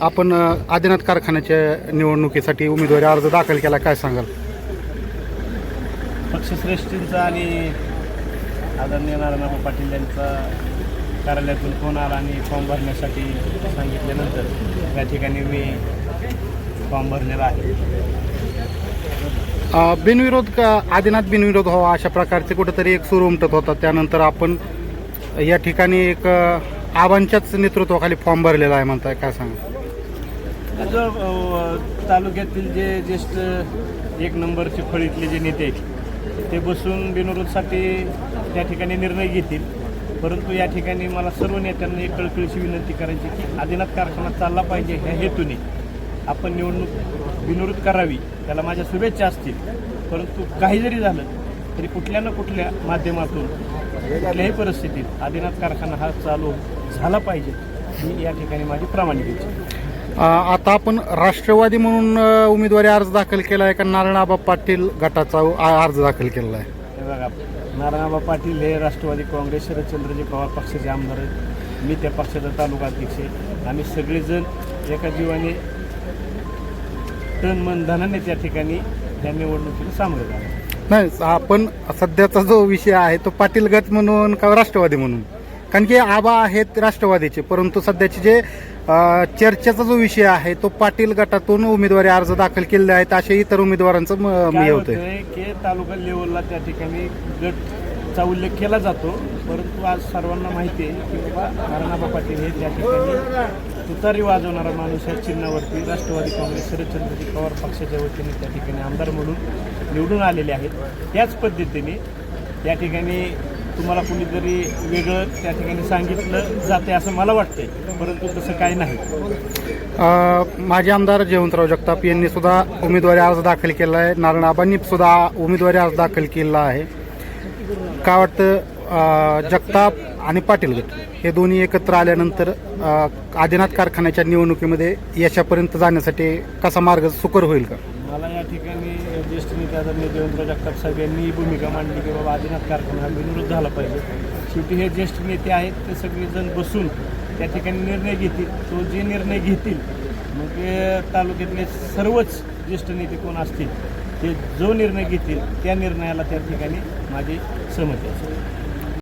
आपण आदिनाथ कारखान्याच्या निवडणुकीसाठी उमेदवारी अर्ज दाखल केला काय सांगाल? पक्षश्रेष्ठींचा आणि आदरणीय नारायणराव पाटील यांचा कार्यालयातून फोन आला आणि फॉर्म भरण्यासाठी सांगितल्यानंतर या ठिकाणी मी फॉर्म भरलेला आहे. बिनविरोध का आदिनाथ बिनविरोध व्हावा अशा प्रकारचे कुठेतरी एक सूर उमटत होता. त्यानंतर आपण या ठिकाणी एक आबांच्याच नेतृत्वाखाली फॉर्म भरलेला आहे म्हणताय काय सांगा? जो अ, तालुक्यातील जे ज्येष्ठ एक नंबरचे फळीतले जे नेते आहेत ते बसून बिनविरोधसाठी त्या ठिकाणी निर्णय घेतील. परंतु या ठिकाणी मला सर्व नेत्यांना एक कळकळीची विनंती करायची की आदिनाथ कारखाना चालला पाहिजे ह्या हेतूने आपण निवडणूक बिनविरोध करावी त्याला माझ्या शुभेच्छा असतील. परंतु काही जरी झालं तरी कुठल्या ना कुठल्या माध्यमातून कुठल्याही परिस्थितीत आदिनाथ कारखाना हा चालू झाला पाहिजे. ही या ठिकाणी माझी प्रामाणिक इच्छा आता आपण राष्ट्रवादी म्हणून उमेदवारी अर्ज दाखल केला आहे का नारायणआबा पाटील गटाचा अर्ज दाखल केलेला आहे बघा नारायणबा पाटील हे राष्ट्रवादी काँग्रेस शरदचंद्रजी पवार पक्षाचे आमदार आहेत. मी त्या पक्षाचा तालुका अध्यक्ष आहे. आम्ही सगळेजण एका जीवाने तन मन धनाने त्या ठिकाणी या निवडणुकीला सामोरे झालो नाही आपण सध्याचा जो विषय आहे तो पाटील गट म्हणून का राष्ट्रवादी म्हणून? कारण की आबा आहेत राष्ट्रवादीचे परंतु सध्याचे जे चर्चेचा जो विषय आहे तो पाटील गटातून उमेदवारी अर्ज दाखल केलेले आहेत असे इतर उमेदवारांचं म- होतंय. होतंय की तालुका लेवलला त्या ठिकाणी गटचा उल्लेख केला जातो परंतु आज सर्वांना माहिती आहे की बाबा नारायणबा पाटील हे त्या ठिकाणी तुतारी वाजवणारा माणूस या चिन्हावरती राष्ट्रवादी काँग्रेस शरदचंद्रजी पवार पक्षाच्या वतीने त्या ठिकाणी आमदार म्हणून निवडून आलेले आहेत. त्याच पद्धतीने त्या ठिकाणी तुम्हाला कुणीतरी वेगळं त्या ठिकाणी सांगितलं जाते असं मला वाटतंय परंतु तसं काही नाही. माजी आमदार जयवंतराव जगताप यांनी सुद्धा उमेदवारी अर्ज दाखल केला आहे. नारायणआबांनी सुद्धा उमेदवारी अर्ज दाखल केला आहे. काय वाटतं जगताप आणि पाटील गट हे दोन्ही एकत्र आल्यानंतर आदिनाथ कारखान्याच्या निवडणुकीमध्ये यशापर्यंत जाण्यासाठी कसा मार्ग सुकर होईल का? मला या ठिकाणी ज्येष्ठ नेते आदरणीय देवेंद्र जगताप साहेब यांनी ही भूमिका मांडली की बाबा आदिनाथ कारखाना हा बिनविरोध झाला पाहिजे. शेवटी हे ज्येष्ठ नेते आहेत ते सगळेजण बसून त्या ठिकाणी निर्णय घेतील. तो जे निर्णय घेतील मग तालुक्यातले सर्वच ज्येष्ठ नेते कोण असतील ते जो निर्णय घेतील त्या निर्णयाला त्या ठिकाणी माझी सहमती असेल